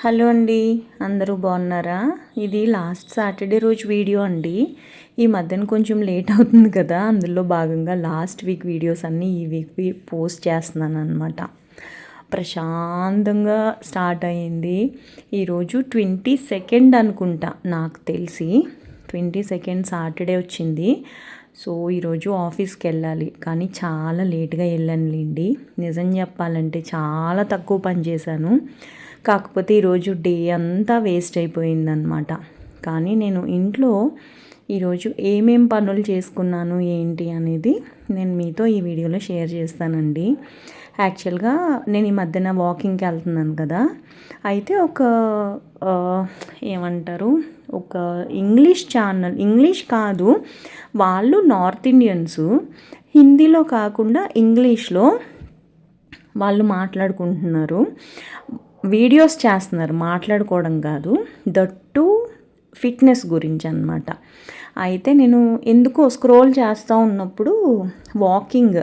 Hello అండి అందరూ బాగున్నారా? ఇది లాస్ట్ సాటర్డే రోజు వీడియో అండి. ఈ మధ్యన కొంచెం లేట్ అవుతుంది కదా అందులో భాగంగా లాస్ట్ వీక్ వీడియోస్ అన్నీ ఈ వీక్ పోస్ట్ చేస్తున్నాను అనమాట ప్రశాంతంగా స్టార్ట్ అయ్యింది. ఈరోజు ట్వంటీ సెకండ్ అనుకుంటా నాకు తెలిసి. ట్వంటీ సెకండ్ సాటర్డే వచ్చింది. సో ఈరోజు ఆఫీస్కి వెళ్ళాలి. కానీ చాలా లేట్గా వెళ్ళానులేండి. నిజం చెప్పాలంటే చాలా తక్కువ పని చేశాను. కాకపోతే ఈరోజు డే అంతా వేస్ట్ అయిపోయిందనమాట కానీ నేను ఇంట్లో ఈరోజు ఏమేం పనులు చేసుకున్నాను ఏంటి అనేది నేను మీతో ఈ వీడియోలో షేర్ చేస్తానండి. యాక్చువల్గా నేను ఈ మధ్యన వాకింగ్కి వెళ్తున్నాను కదా. అయితే ఒక ఏమంటారు? ఒక ఇంగ్లీష్ ఛానల్ ఇంగ్లీష్ కాదు వాళ్ళు నార్త్ ఇండియన్స్ హిందీలో కాకుండా ఇంగ్లీష్లో వాళ్ళు మాట్లాడుకుంటున్నారు. వీడియోస్ చేస్తున్నారు మాట్లాడుకోవడం కాదు. దట్టు ఫిట్నెస్ గురించి అనమాట అయితే నేను ఎందుకో స్క్రోల్ చేస్తూ ఉన్నప్పుడు వాకింగ్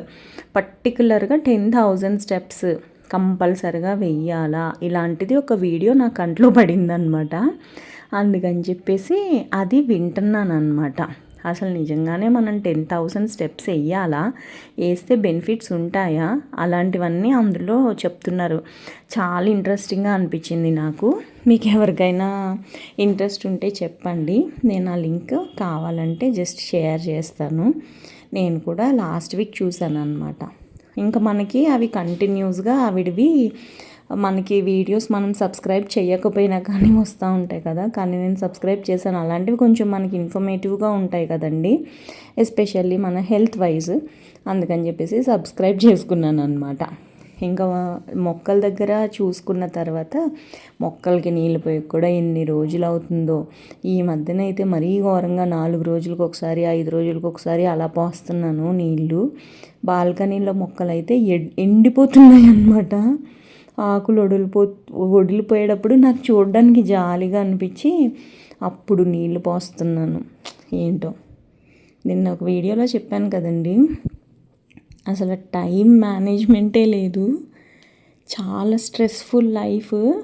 పర్టికులర్గా టెన్ థౌజండ్ స్టెప్స్ కంపల్సరిగా వెయ్యాలా? ఇలాంటిది ఒక వీడియో నా కంట్లో పడిందనమాట అందుకని చెప్పేసి అది వింటున్నాను అనమాట అసలు నిజంగానే మనం టెన్ థౌసండ్ స్టెప్స్ వేయాలా వేస్తే బెనిఫిట్స్ ఉంటాయా? అలాంటివన్నీ అందులో చెప్తున్నారు. చాలా ఇంట్రెస్టింగ్గా అనిపించింది నాకు. మీకు ఎవరికైనా ఇంట్రెస్ట్ ఉంటే చెప్పండి. నేను ఆ లింక్ కావాలంటే జస్ట్ షేర్ చేస్తాను. నేను కూడా లాస్ట్ వీక్ చూశాను అనమాట ఇంకా మనకి అవి కంటిన్యూస్గా ఆవిడవి మనకి వీడియోస్ మనం సబ్స్క్రైబ్ చేయకపోయినా కానీ వస్తూ ఉంటాయి కదా. కానీ నేను సబ్స్క్రైబ్ చేశాను. అలాంటివి కొంచెం మనకి ఇన్ఫర్మేటివ్గా ఉంటాయి కదండి. ఎస్పెషల్లీ మన హెల్త్ వైజ్ అందుకని చెప్పేసి సబ్స్క్రైబ్ చేసుకున్నాను అనమాట ఇంకా మొక్కల దగ్గర చూసుకున్న తర్వాత మొక్కలకి నీళ్ళు పోయి కూడా ఎన్ని రోజులు అవుతుందో. ఈ మధ్యన అయితే మరీ ఘోరంగా నాలుగు రోజులకు ఒకసారి ఐదు రోజులకు ఒకసారి అలా పోస్తున్నాను నీళ్ళు. బాల్కనీలో మొక్కలు అయితే ఎండిపోతున్నాయి అన్నమాట ఆకులు వడిలిపో వడిలిపోయేటప్పుడు నాకు చూడడానికి జాలిగా అనిపించి అప్పుడు నీళ్ళు పోస్తున్నాను. ఏంటో? నిన్న ఒక వీడియోలో చెప్పాను కదండి. అసలు టైం మేనేజ్మెంటే లేదు. చాలా స్ట్రెస్ఫుల్ లైఫ్.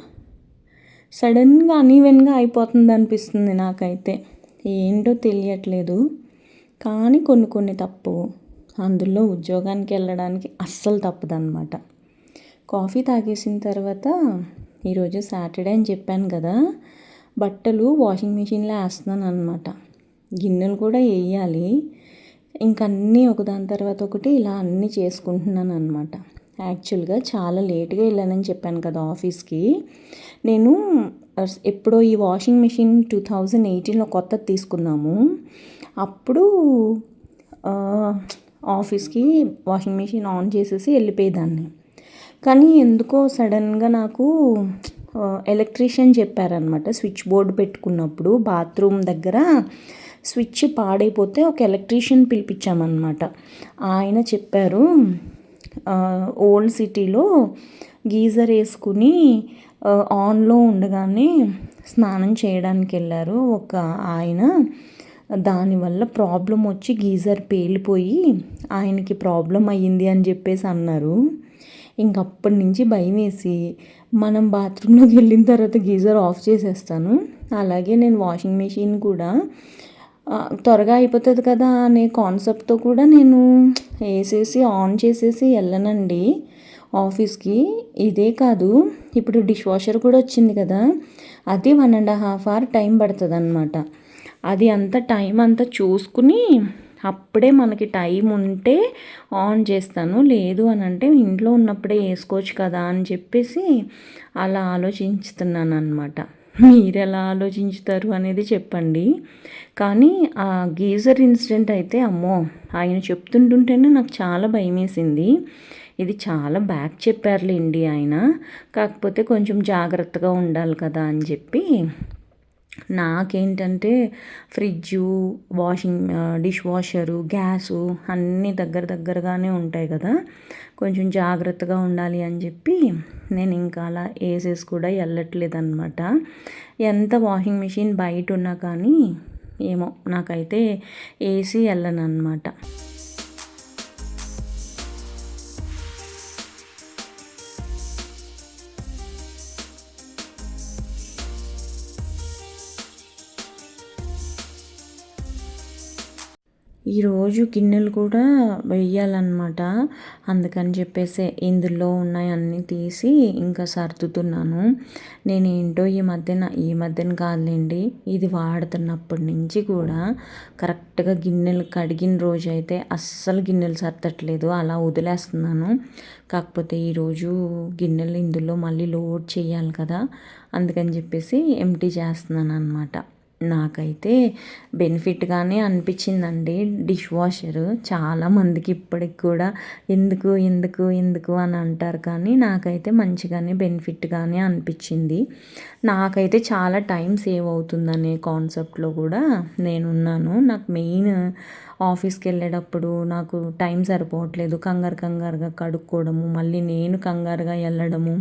సడన్గా అనీవెన్గా అయిపోతుంది అనిపిస్తుంది నాకైతే. ఏంటో తెలియట్లేదు. కానీ కొన్ని కొన్ని తప్పు. అందులో ఉద్యోగానికి వెళ్ళడానికి అస్సలు తప్పదన్నమాట. కాఫీ తాగేసిన తర్వాత ఈరోజు సాటర్డే అని చెప్పాను కదా బట్టలు వాషింగ్ మిషన్లో వేస్తున్నాను అనమాట గిన్నెలు కూడా వేయాలి. ఇంకన్నీ ఒకదాని తర్వాత ఒకటి ఇలా అన్నీ చేసుకుంటున్నాను అనమాట యాక్చువల్గా చాలా లేట్గా వెళ్ళానని చెప్పాను కదా ఆఫీస్కి. నేను ఎప్పుడో ఈ వాషింగ్ మిషన్ టూ థౌజండ్ ఎయిటీన్లో కొత్తది తీసుకున్నాము. అప్పుడు ఆఫీస్కి వాషింగ్ మిషన్ ఆన్ చేసేసి వెళ్ళిపోయేదాన్ని. కానీ ఎందుకో సడన్గా నాకు ఎలక్ట్రీషియన్ చెప్పారనమాట స్విచ్ బోర్డు పెట్టుకున్నప్పుడు బాత్రూమ్ దగ్గర స్విచ్ పాడైపోతే ఒక ఎలక్ట్రీషియన్ పిలిపించామన్నమాట. ఆయన చెప్పారు ఓల్డ్ సిటీలో గీజర్ వేసుకుని ఆన్లో ఉండగానే స్నానం చేయడానికి వెళ్ళారు ఒక ఆయన. దానివల్ల ప్రాబ్లం వచ్చి గీజర్ పేలిపోయి ఆయనకి ప్రాబ్లం అయ్యింది అని చెప్పేసి అన్నారు. ఇంకప్పటి నుంచి భయం వేసి మనం బాత్రూంలోకి వెళ్ళిన తర్వాత గీజర్ ఆఫ్ చేసేస్తాను. అలాగే నేను వాషింగ్ మెషిన్ కూడా త్వరగా అయిపోతుంది కదా అనే కాన్సెప్ట్తో కూడా నేను వేసేసి ఆన్ చేసేసి వెళ్ళనండి ఆఫీస్కి. ఇదే కాదు ఇప్పుడు డిష్ వాషర్ కూడా వచ్చింది కదా అది one and half hour time పడుతుంది అనమాట అది అంత టైం అంతా చూసుకుని అప్పుడే మనకి టైం ఉంటే ఆన్ చేస్తాను. లేదు అని అంటే ఇంట్లో ఉన్నప్పుడే వేసుకోవచ్చు కదా అని చెప్పేసి అలా ఆలోచించుతున్నాను అనమాట మీరు ఎలా ఆలోచించుతారు అనేది చెప్పండి. కానీ ఆ గీజర్ ఇన్సిడెంట్ అయితే అమ్మో! ఆయన చెప్తుంటుంటేనే నాకు చాలా భయం వేసింది ఇది చాలా బ్యాక్ చెప్పారులేండి ఆయన. కాకపోతే కొంచెం జాగ్రత్తగా ఉండాలి కదా అని చెప్పి నాకేంటంటే fridge washing dish washer gas అన్నీ దగ్గర దగ్గరగానే ఉంటాయి కదా. కొంచెం జాగ్రత్తగా ఉండాలి అని చెప్పి నేను ఇంకా అలా వేసేసి కూడా వెళ్ళట్లేదన్నమాట ఎంత వాషింగ్ మిషన్ బయట ఉన్నా కానీ ఏమో నాకైతే ఏసీ వెళ్ళను అనమాట ఈరోజు గిన్నెలు కూడా వెయ్యాలన్నమాట. అందుకని చెప్పేసి ఇందులో ఉన్నాయన్నీ తీసి ఇంకా సర్దుతున్నాను. నేను ఏంటో ఈ మధ్యన ఈ మధ్యన కాదులేండి ఇది వాడుతున్నప్పటి నుంచి కూడా కరెక్ట్గా గిన్నెలు కడిగిన రోజు అయితే అస్సలు గిన్నెలు సర్దట్లేదు అలా వదిలేస్తున్నాను. కాకపోతే ఈరోజు గిన్నెలు ఇందులో మళ్ళీ లోడ్ చేయాలి కదా అందుకని చెప్పేసి ఎంటీ చేస్తున్నాను అనమాట నాకైతే బెనిఫిట్గానే అనిపించిందండి డిష్ వాషర్ చాలామందికి ఇప్పటికి కూడా ఎందుకు ఎందుకు ఎందుకు అని అంటారు కానీ నాకైతే మంచిగానే బెనిఫిట్గానే అనిపించింది. నాకైతే చాలా టైం సేవ్ అవుతుందనే కాన్సెప్ట్లో కూడా నేనున్నాను. నాకు మెయిన్ ఆఫీస్కి వెళ్ళేటప్పుడు నాకు టైం సరిపోవట్లేదు. కంగారు కంగారుగా కడుక్కోవడము మళ్ళీ నేను కంగారుగా వెళ్ళడము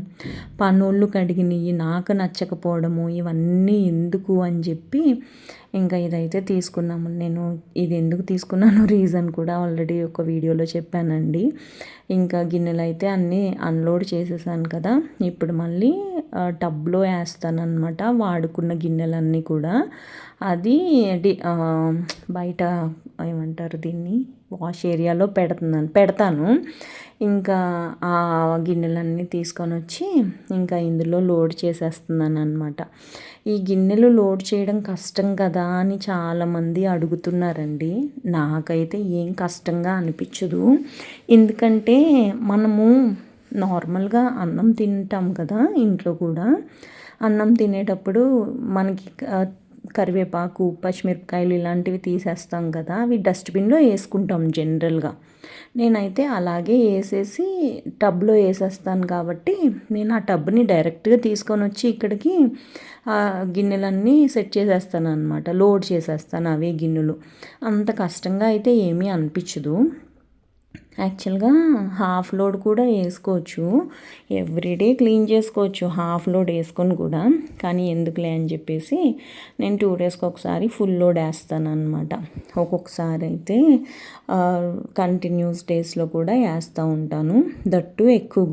పనులు కడిగినవి నాకు నచ్చకపోవడము ఇవన్నీ ఎందుకు అని చెప్పి ఇంకా ఇదైతే తీసుకున్నాము. నేను ఇది ఎందుకు తీసుకున్నాను రీజన్ కూడా ఆల్రెడీ ఒక వీడియోలో చెప్పానండి. ఇంకా గిన్నెలు అయితే అన్నీ అన్లోడ్ చేసేసాను కదా ఇప్పుడు మళ్ళీ టబ్లో వేస్తానమాట వాడుకున్న గిన్నెలన్నీ కూడా. అది బయట ఏమంటారు దీన్ని? వాష్ ఏరియాలో పెడుతున్నాను పెడతాను. ఇంకా ఆ గిన్నెలన్నీ తీసుకొని వచ్చి ఇంకా ఇందులో లోడ్ చేసేస్తున్నాను అనమాట ఈ గిన్నెలు లోడ్ చేయడం కష్టం కదా అని చాలామంది అడుగుతున్నారండి. నాకైతే ఏం కష్టంగా అనిపించదు. ఎందుకంటే మనము నార్మల్గా అన్నం తింటాం కదా ఇంట్లో కూడా. అన్నం తినేటప్పుడు మనకి కరివేపాకు పచ్చిమిరపకాయలు ఇలాంటివి తీసేస్తాం కదా. అవి డస్ట్బిన్లో వేసుకుంటాం జనరల్గా. నేనైతే అలాగే వేసేసి టబ్లో వేసేస్తాను కాబట్టి నేను ఆ టబ్ని డైరెక్ట్గా తీసుకొని వచ్చి ఇక్కడికి గిన్నెలన్నీ సెట్ చేసేస్తాను అనమాట లోడ్ చేసేస్తాను అవే గిన్నెలు. అంత కష్టంగా అయితే ఏమీ అనిపించదు. యాక్చువల్గా హాఫ్ లోడ్ కూడా వేసుకోవచ్చు. ఎవ్రీడే క్లీన్ చేసుకోవచ్చు హాఫ్ లోడ్ వేసుకొని కూడా. కానీ ఎందుకులే అని చెప్పేసి నేను టూ డేస్కి ఒకసారి ఫుల్ లోడ్ వేస్తాను అనమాట ఒక్కొక్కసారి అయితే కంటిన్యూస్ డేస్లో కూడా వేస్తూ ఉంటాను. దట్టు ఎక్కువ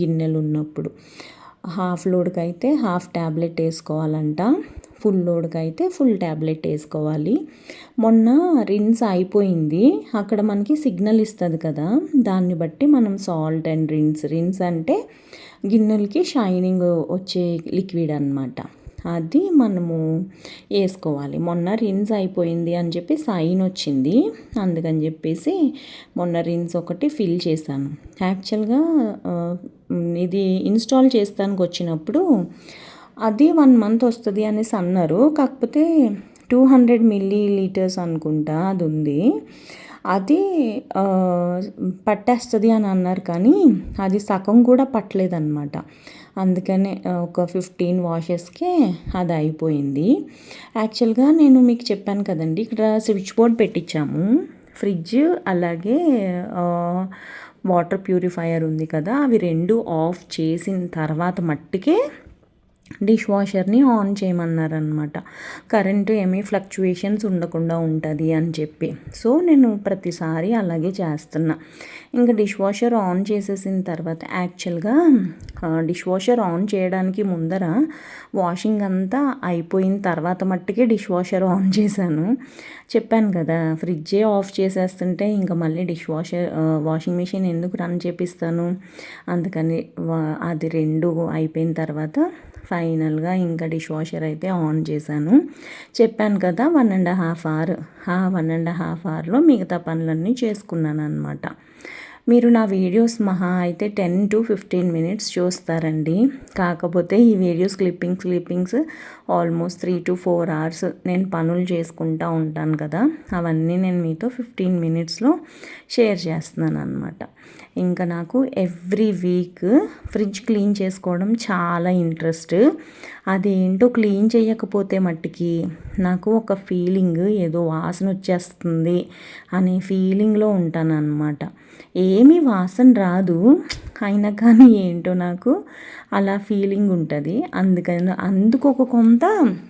గిన్నెలు ఉన్నప్పుడు. హాఫ్ లోడ్కి అయితే హాఫ్ ట్యాబ్లెట్ వేసుకోవాలంట. ఫుల్ లోడ్కి అయితే ఫుల్ ట్యాబ్లెట్ వేసుకోవాలి. మొన్న రిన్స్ అయిపోయింది. అక్కడ మనకి సిగ్నల్ ఇస్తుంది కదా. దాన్ని బట్టి మనం సాల్ట్ అండ్ రిన్స్. రిన్స్ అంటే గిన్నెలకి షైనింగ్ వచ్చే లిక్విడ్ అనమాట అది మనము వేసుకోవాలి. మొన్న రిన్స్ అయిపోయింది అని చెప్పి సైన్ వచ్చింది. అందుకని చెప్పేసి మొన్న రిన్స్ ఒకటి ఫిల్ చేశాను. యాక్చువల్గా ఇది ఇన్స్టాల్ చేస్తానికి వచ్చినప్పుడు అది వన్ మంత్ వస్తుంది అనేసి అన్నారు. కాకపోతే టూ హండ్రెడ్ మిల్లీ లీటర్స్ అనుకుంటా అది ఉంది అది పట్టేస్తుంది అని అన్నారు కానీ అది సగం కూడా పట్టలేదన్నమాట. అందుకనే ఒక ఫిఫ్టీన్ వాషెస్కే అది అయిపోయింది. యాక్చువల్గా నేను మీకు చెప్పాను కదండి ఇక్కడ స్విచ్ బోర్డ్ పెట్టించాము. ఫ్రిడ్జ్ అలాగే వాటర్ ప్యూరిఫైయర్ ఉంది కదా అవి రెండు ఆఫ్ చేసిన తర్వాత మట్టుకే డిష్ వాషర్ని ఆన్ చేయమన్నారనమాట కరెంటు ఏమీ ఫ్లక్చువేషన్స్ ఉండకుండా ఉంటుంది అని చెప్పి. సో నేను ప్రతిసారి అలాగే చేస్తున్నా. ఇంకా డిష్ వాషర్ ఆన్ చేసేసిన తర్వాత యాక్చువల్గా డిష్ వాషర్ ఆన్ చేయడానికి ముందర వాషింగ్ అంతా అయిపోయిన తర్వాత మట్టుకే డిష్ వాషర్ ఆన్ చేశాను. చెప్పాను కదా ఫ్రిడ్జే ఆఫ్ చేసేస్తుంటే ఇంకా మళ్ళీ డిష్ వాషర్ వాషింగ్ మిషన్ ఎందుకు రన్ చేపిస్తాను? అందుకని అది రెండు అయిపోయిన తర్వాత ఫైనల్గా ఇంకా డిష్ వాషర్ అయితే ఆన్ చేశాను. చెప్పాను కదా వన్ అండ్ హాఫ్ అవర్. ఆ వన్ అండ్ హాఫ్ అవర్లో మిగతా పనులన్నీ చేసుకున్నాను అనమాట మీరు నా వీడియోస్ మహా అయితే టెన్ టు ఫిఫ్టీన్ మినిట్స్ చూస్తారండి. కాకపోతే ఈ videos clippings clippings almost three to four hours నేను పనులు చేసుకుంటూ ఉంటాను కదా. అవన్నీ నేను మీతో ఫిఫ్టీన్ మినిట్స్లో షేర్ చేస్తున్నాను అనమాట ఇంకా నాకు ఎవ్రీ వీక్ ఫ్రిడ్జ్ క్లీన్ చేసుకోవడం చాలా ఇంట్రెస్ట్. అదేంటో క్లీన్ చేయకపోతే మట్టికి నాకు ఒక ఫీలింగ్ ఏదో వాసన వచ్చేస్తుంది అనే ఫీలింగ్లో ఉంటాను అనమాట ఏమీ వాసన రాదు. అయినా కానీ ఏంటో నాకు అలా ఫీలింగ్ ఉంటుంది. అందుకని అందుకు ఒక కొంత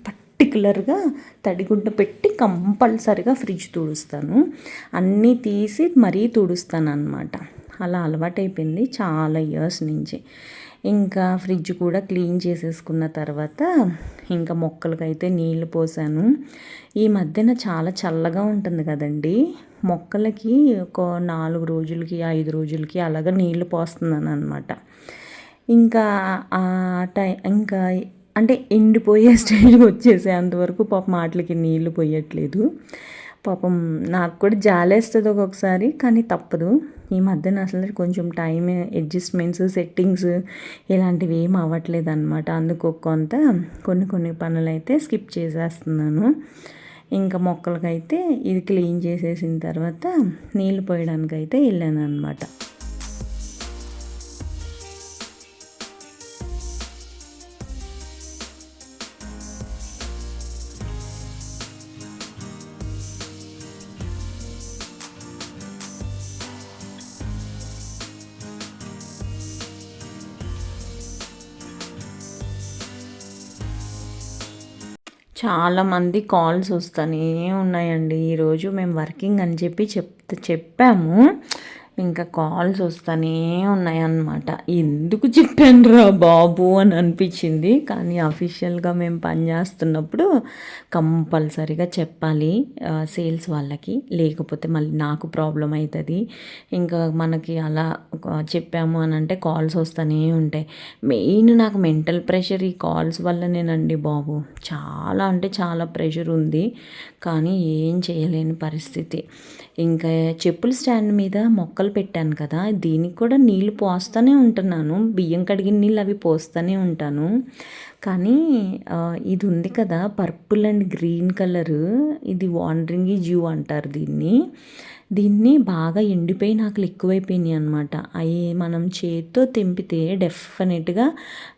పర్టికులర్గా తడిగుడ్డ పెట్టి కంపల్సరిగా ఫ్రిడ్జ్ తుడుస్తాను. అన్నీ తీసి మరీ తుడుస్తాను అనమాట అలా అలవాటైపోయింది చాలా ఇయర్స్ నుంచి. ఇంకా ఫ్రిడ్జ్ కూడా క్లీన్ చేసేసుకున్న తర్వాత ఇంకా మొక్కలకైతే నీళ్ళు పోసాను. ఈ మధ్యన చాలా చల్లగా ఉంటుంది కదండీ. మొక్కలకి ఒక నాలుగు రోజులకి ఐదు రోజులకి అలాగ నీళ్ళు పోస్తున్నాను అనమాట ఇంకా ఆ టై ఇంకా అంటే ఎండిపోయే స్టేజ్కి వచ్చేసే అంతవరకు పాపం ఆటలకి నీళ్ళు పోయట్లేదు. పాపం నాకు కూడా జాలేస్తుంది ఒక్కొక్కసారి కానీ తప్పదు. ఈ మధ్యన అసలు కొంచెం టైం అడ్జస్ట్మెంట్స్ సెట్టింగ్స్ ఇలాంటివి ఏం అవ్వట్లేదు అనమాట అందుకు కొంత కొన్ని కొన్ని పనులు అయితే స్కిప్ చేసేస్తున్నాను. ఇంకా మొక్కలకైతే ఇది క్లీన్ చేసేసిన తర్వాత నీళ్ళు పోయడానికి అయితే వెళ్ళాను అనమాట చాలామంది కాల్స్ వస్తూనే ఉన్నాయండి. ఈరోజు మేము వర్కింగ్ అని చెప్పి చెప్ చెప్పాము. ఇంకా కాల్స్ వస్తూనే ఉన్నాయన్నమాట. ఎందుకు చెప్పానురా బాబు అని అనిపించింది. కానీ అఫీషియల్గా మేము పనిచేస్తున్నప్పుడు కంపల్సరీగా చెప్పాలి సేల్స్ వాళ్ళకి. లేకపోతే మళ్ళీ నాకు ప్రాబ్లం అవుతుంది ఇంకా మనకి అలా చెప్పాము అని అంటే కాల్స్ వస్తూనే ఉంటాయి. మెయిన్ నాకు మెంటల్ ప్రెషర్ ఈ కాల్స్ వల్లనేనండి బాబు. చాలా అంటే చాలా ప్రెషర్ ఉంది. కానీ ఏం చేయలేని పరిస్థితి. ఇంకా చెప్పుల స్టాండ్ మీద మొక్కలు పెట్టాను కదా దీనికి కూడా నీళ్ళు పోస్తూనే ఉంటున్నాను. బియ్యం కడిగిన నీళ్ళు అవి పోస్తూనే ఉంటాను. కానీ ఇది ఉంది కదా పర్పుల్ అండ్ గ్రీన్ కలరు. ఇది వాండరింగ్ జూ అంటారు దీన్ని. దీన్ని బాగా ఎండిపోయి నాకు ఎక్కువైపోయినాయి అనమాట అవి మనం చేత్తో తెంపితే డెఫినెట్గా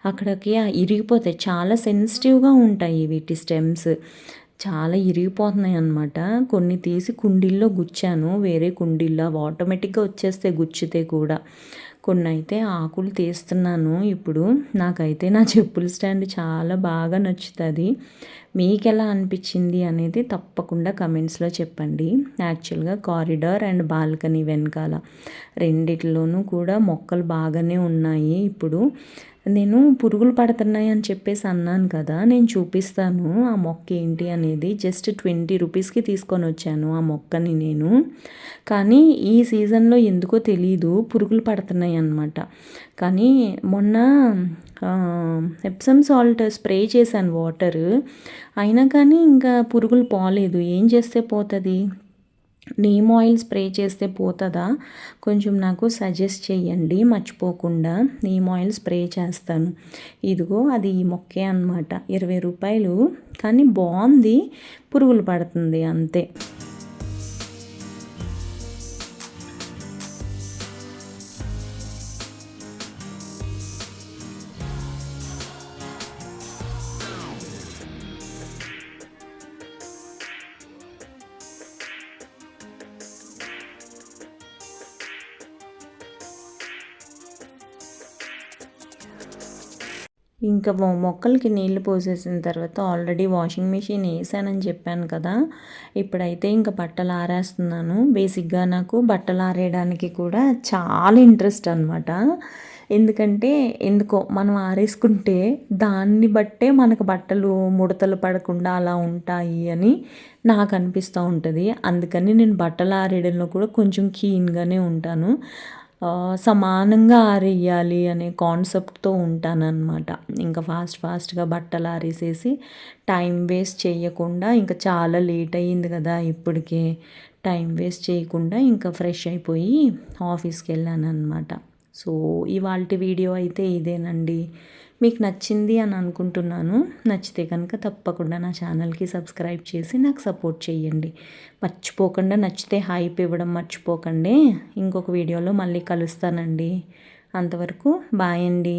అక్కడికి ఇరిగిపోతాయి. చాలా సెన్సిటివ్గా ఉంటాయి వీటి స్టెమ్స్. చాలా ఇరిగిపోతున్నాయి అనమాట కొన్ని తీసి కుండీల్లో గుచ్చాను. వేరే కుండీల్లో ఆటోమేటిక్గా వచ్చేస్తే గుచ్చితే కూడా. కొన్ని అయితే ఆకులు తీస్తున్నాను ఇప్పుడు. నాకైతే నా చెప్పుల స్టాండ్ చాలా బాగా నచ్చుతుంది. మీకు ఎలా అనిపించింది అనేది తప్పకుండా కమెంట్స్లో చెప్పండి. యాక్చువల్గా కారిడార్ అండ్ బాల్కనీ వెనకాల రెండిట్లోనూ కూడా మొక్కలు బాగానే ఉన్నాయి ఇప్పుడు. నేను పురుగులు పడుతున్నాయి అని చెప్పేసి అన్నాను కదా నేను చూపిస్తాను ఆ మొక్క ఏంటి అనేది. జస్ట్ ట్వంటీ రూపీస్కి తీసుకొని వచ్చాను ఆ మొక్కని నేను. కానీ ఈ సీజన్లో ఎందుకో తెలీదు పురుగులు పడుతున్నాయి అన్నమాట. కానీ మొన్న ఎప్సమ్ సాల్ట్ స్ప్రే చేశాను వాటర్. అయినా కానీ ఇంకా పురుగులు పోలేదు. ఏం చేస్తే పోతుంది? నీమ్ ఆయిల్ స్ప్రే చేస్తే పోతుందా? కొంచెం నాకు సజెస్ట్ చేయండి మర్చిపోకుండా నీమ్ ఆయిల్ స్ప్రే చేస్తాను. ఇదిగో అది ఈ మొక్కే అనమాట ఇరవై రూపాయలు. కానీ బాగుంది పురుగులు పడుతుంది అంతే. ఇంకా మొక్కలకి నీళ్ళు పోసేసిన తర్వాత ఆల్రెడీ వాషింగ్ మెషిన్ వేసానని చెప్పాను కదా. ఇప్పుడైతే ఇంకా బట్టలు ఆరేస్తున్నాను. బేసిక్గా నాకు బట్టలు ఆరేయడానికి కూడా చాలా ఇంట్రెస్ట్ అనమాట ఎందుకంటే ఎందుకో మనం ఆరేసుకుంటే దాన్ని బట్టే మనకు బట్టలు ముడతలు పడకుండా అలా ఉంటాయి అని నాకు అనిపిస్తూ ఉంటుంది. అందుకని నేను బట్టలు ఆరేయడంలో కూడా కొంచెం కీన్గానే ఉంటాను. సమానంగా ఆరేయాలి అనే కాన్సెప్ట్తో ఉంటానన్నమాట. ఇంకా ఫాస్ట్ ఫాస్ట్గా బట్టలు ఆరేసేసి టైం వేస్ట్ చేయకుండా ఇంకా చాలా లేట్ అయ్యింది కదా ఇప్పటికే టైం వేస్ట్ చేయకుండా ఇంకా ఫ్రెష్ అయిపోయి ఆఫీస్కి వెళ్ళాను అనమాట సో ఇవాళ వీడియో అయితే ఇదేనండి. మీకు నచ్చింది అని అనుకుంటున్నాను నచ్చితే కనుక తప్పకుండా నా ఛానల్కి సబ్స్క్రైబ్ చేసి నాకు సపోర్ట్ చేయండి. మర్చిపోకుండా నచ్చితే హైప్ ఇవ్వడం మర్చిపోకండి. ఇంకొక వీడియోలో మళ్ళీ కలుస్తానండి. అంతవరకు బాయ్ అండి.